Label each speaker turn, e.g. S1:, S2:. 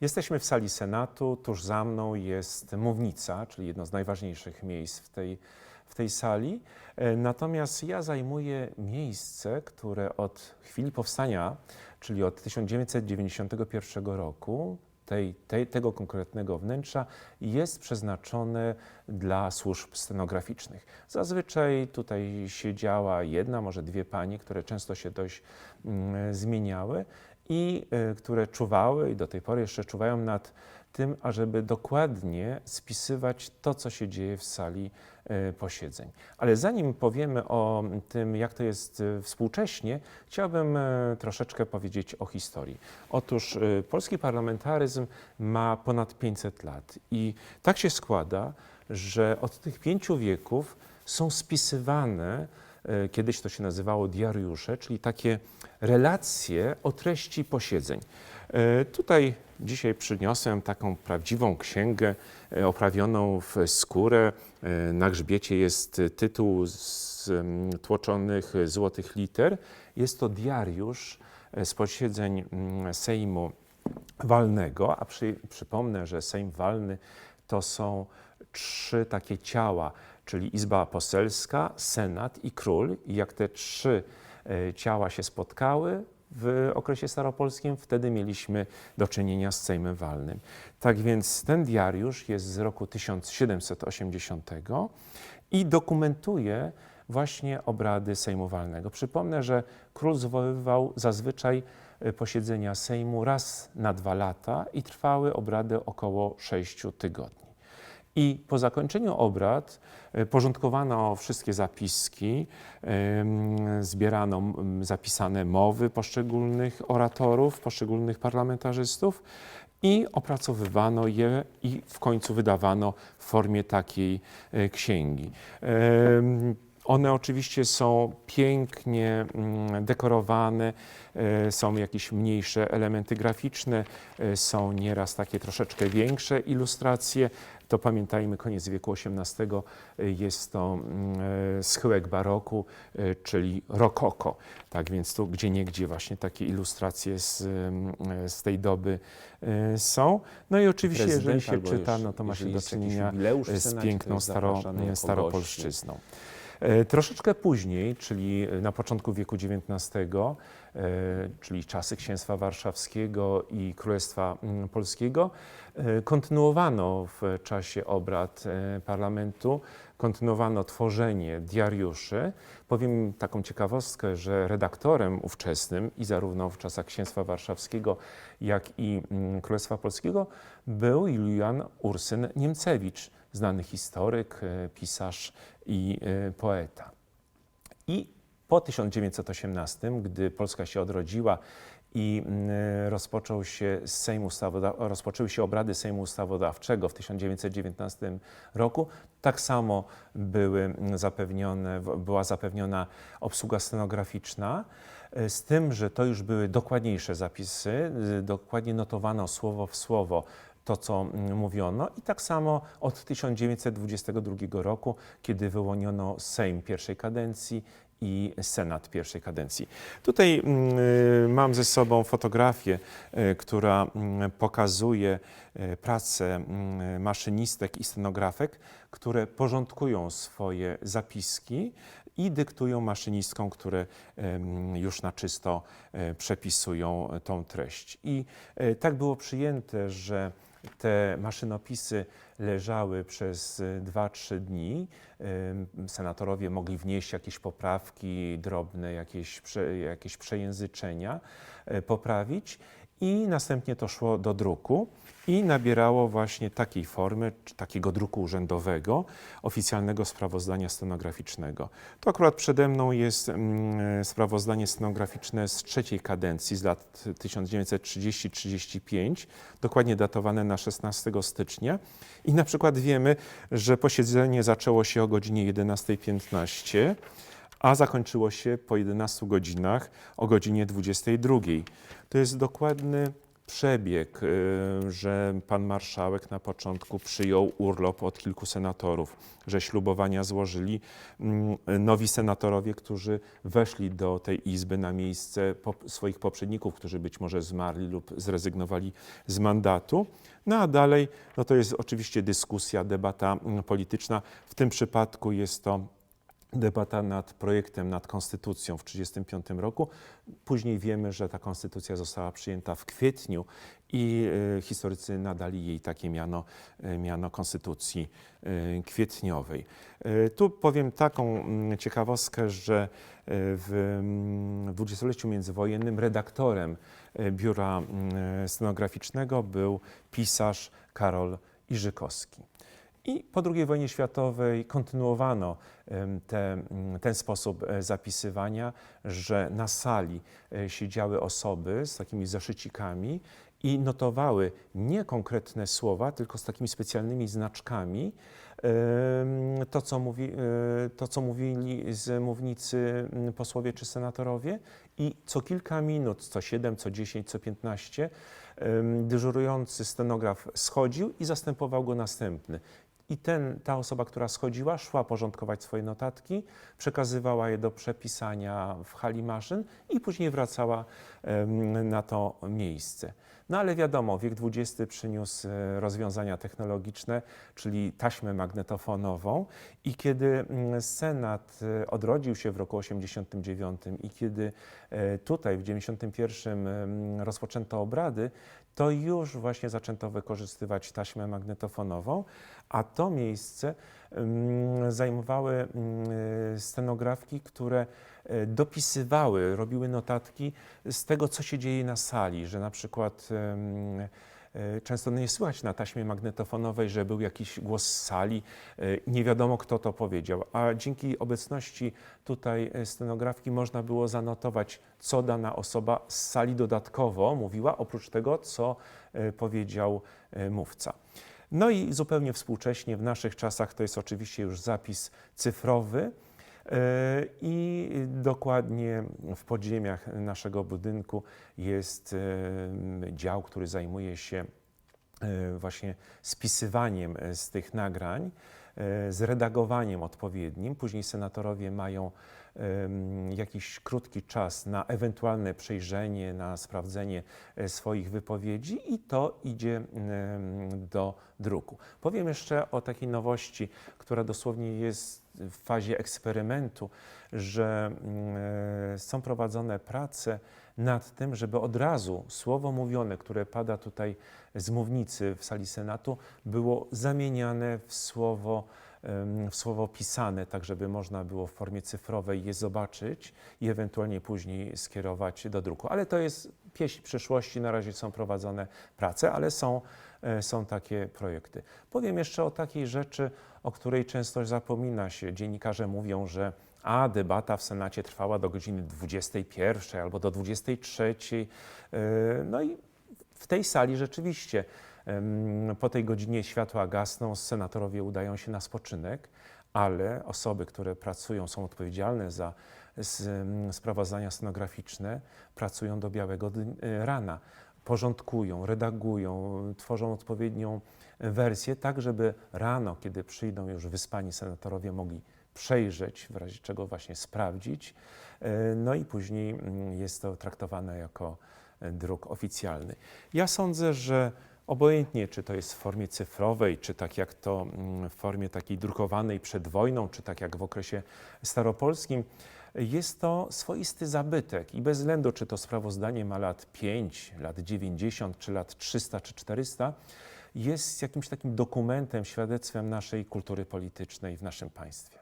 S1: Jesteśmy w sali Senatu. Tuż za mną jest mównica, czyli jedno z najważniejszych miejsc w tej, w tej sali. E, Natomiast ja zajmuję miejsce, które od chwili powstania, czyli od 1991 roku, tej, tej, tego konkretnego wnętrza jest przeznaczone dla służb scenograficznych. Zazwyczaj tutaj siedziała jedna, może dwie panie, które często się dość mm, zmieniały i y, które czuwały i do tej pory jeszcze czuwają nad tym, ażeby dokładnie spisywać to, co się dzieje w sali y, posiedzeń. Ale zanim powiemy o tym, jak to jest y, współcześnie, chciałbym troszeczkę powiedzieć o historii. Otóż polski parlamentaryzm ma ponad 500 lat i tak się składa, że od tych pięciu wieków są spisywane, kiedyś to się nazywało diariusze, czyli takie relacje o treści posiedzeń. E, Tutaj dzisiaj przyniosłem taką prawdziwą księgę e, oprawioną w skórę. E, Na grzbiecie jest tytuł z tłoczonych złotych liter. Jest to diariusz e, z posiedzeń Sejmu Walnego, a przy, przypomnę, że Sejm Walny to są trzy takie ciała, czyli Izba Poselska, Senat i Król. I jak te trzy e, ciała się spotkały w okresie staropolskim, wtedy mieliśmy do czynienia z Sejmem Walnym. Tak więc ten diariusz jest z roku 1780 i dokumentuje właśnie obrady Sejmu Walnego. Przypomnę, że król zwoływał zazwyczaj e, posiedzenia Sejmu raz na dwa lata i trwały obrady około sześciu tygodni. I po zakończeniu obrad e, porządkowano wszystkie zapiski, zbierano zapisane mowy poszczególnych oratorów, poszczególnych parlamentarzystów i opracowywano je i w końcu wydawano w formie takiej e, księgi. One oczywiście są pięknie mm, dekorowane, e, są jakieś mniejsze elementy graficzne, e, są nieraz takie troszeczkę większe ilustracje. To pamiętajmy, koniec wieku XVIII e, jest to mm, schyłek baroku, czyli rokoko. Tak więc tu gdzie niegdzie właśnie takie ilustracje z, mm, z tej doby są. No i oczywiście, jeżeli
S2: prezydent,
S1: się
S2: albo
S1: czyta,
S2: już-
S1: no to ma się
S2: jeżeli
S1: do czynienia z piękną staro, staropolszczyzną. E, Troszeczkę później, czyli na początku wieku XIX, e, czyli czasy Księstwa Warszawskiego i Królestwa mm, Polskiego, e, kontynuowano w czasie obrad e, parlamentu, kontynuowano tworzenie diariuszy. Powiem taką ciekawostkę, że redaktorem ówczesnym i zarówno w czasach Księstwa Warszawskiego, jak i mm, Królestwa Polskiego był Julian Ursyn Niemcewicz, znany historyk, e, pisarz i e, poeta. I po 1918, gdy Polska się odrodziła i mm, rozpoczął się Ustawoda- rozpoczęły się obrady Sejmu Ustawodawczego w 1919 roku, tak samo były zapewnione, była zapewniona obsługa scenograficzna, e, z tym, że to już były dokładniejsze zapisy, dokładnie notowano słowo w słowo to, co mm, mówiono. I tak samo od 1922 roku, kiedy wyłoniono Sejm pierwszej kadencji i Senat pierwszej kadencji. Tutaj mm, y, mam ze sobą fotografię, y, która mm, pokazuje y, pracę maszynistek i scenografek, które porządkują swoje zapiski i dyktują maszynistkom, które już na czysto e, przepisują tą treść. I e, tak było przyjęte, że te maszynopisy leżały przez 2-3 dni. Senatorowie mogli wnieść jakieś poprawki drobne, jakieś, jakieś przejęzyczenia, e, poprawić i następnie to szło do druku i nabierało właśnie takiej formy, takiego druku urzędowego, oficjalnego sprawozdania scenograficznego. To akurat przede mną jest mm, sprawozdanie scenograficzne z trzeciej kadencji z lat 1930-35, dokładnie datowane na 16 stycznia. I na przykład wiemy, że posiedzenie zaczęło się o godzinie 11.15, a zakończyło się po 11 godzinach o godzinie 22. To jest dokładny przebieg, y, że pan marszałek na początku przyjął urlop od kilku senatorów, że ślubowania złożyli mm, nowi senatorowie, którzy weszli do tej izby na miejsce swoich poprzedników, którzy być może zmarli lub zrezygnowali z mandatu. No a dalej, no to jest oczywiście dyskusja, debata mm, polityczna. W tym przypadku jest to debata nad projektem, nad konstytucją w 1935 roku. Później wiemy, że ta konstytucja została przyjęta w kwietniu i e, historycy nadali jej takie miano, e, miano konstytucji e, kwietniowej. Tu powiem taką mm, ciekawostkę, że e, w mm, dwudziestoleciu międzywojennym redaktorem biura mm, scenograficznego był pisarz Karol Iżykowski. I po II wojnie światowej kontynuowano te, mm, ten sposób e, zapisywania, że na sali e, siedziały osoby z takimi zeszycikami i notowały nie konkretne słowa, tylko z takimi specjalnymi znaczkami to, co, mówi, e, to, co mówili z mównicy posłowie czy senatorowie i co kilka minut, co 7, co 10, co 15 em, dyżurujący scenograf schodził i zastępował go następny. I ten, ta osoba, która schodziła, szła porządkować swoje notatki, przekazywała je do przepisania w hali maszyn i później wracała na to miejsce. No ale wiadomo, wiek XX przyniósł e, rozwiązania technologiczne, czyli taśmę magnetofonową i kiedy mm, Senat e, odrodził się w roku 89 i kiedy e, tutaj w 91 em, rozpoczęto obrady, to już właśnie zaczęto wykorzystywać taśmę magnetofonową, a to miejsce mm, zajmowały mm, scenografki, które e, dopisywały, robiły notatki z tego, co się dzieje na sali, że na przykład często nie słychać na taśmie magnetofonowej, że był jakiś głos z sali, e, nie wiadomo kto to powiedział, a dzięki obecności tutaj e, scenografki można było zanotować, co dana osoba z sali dodatkowo mówiła, oprócz tego, co e, powiedział e, mówca. No i zupełnie współcześnie w naszych czasach to jest oczywiście już zapis cyfrowy. E, I dokładnie w podziemiach naszego budynku jest dział, który zajmuje się e, właśnie spisywaniem e, z tych nagrań, e, z redagowaniem odpowiednim. Później senatorowie mają jakiś krótki czas na ewentualne przejrzenie, na sprawdzenie e, swoich wypowiedzi i to idzie do druku. Powiem jeszcze o takiej nowości, która dosłownie jest w fazie eksperymentu, że e, są prowadzone prace nad tym, żeby od razu słowo mówione, które pada tutaj z mównicy w sali Senatu, było zamieniane w słowo, w słowo pisane, tak żeby można było w formie cyfrowej je zobaczyć i ewentualnie później skierować do druku. Ale to jest pieśń przyszłości, na razie są prowadzone prace, ale są, e, są takie projekty. Powiem jeszcze o takiej rzeczy, o której często zapomina się. Dziennikarze mówią, że a debata w Senacie trwała do godziny 21 albo do 23. E, No i w tej sali rzeczywiście po tej godzinie światła gasną, senatorowie udają się na spoczynek, ale osoby, które pracują, są odpowiedzialne za sprawozdania scenograficzne, pracują do białego e, rana. Porządkują, redagują, tworzą odpowiednią wersję, tak żeby rano, kiedy przyjdą już wyspani senatorowie, mogli przejrzeć, w razie czego właśnie sprawdzić. E, No i później mm, jest to traktowane jako e, druk oficjalny. Ja sądzę, że obojętnie, czy to jest w formie cyfrowej, czy tak jak to mm, w formie takiej drukowanej przed wojną, czy tak jak w okresie staropolskim, jest to swoisty zabytek i bez względu, czy to sprawozdanie ma lat 5, lat 90, czy lat 300, czy 400, jest jakimś takim dokumentem, świadectwem naszej kultury politycznej w naszym państwie.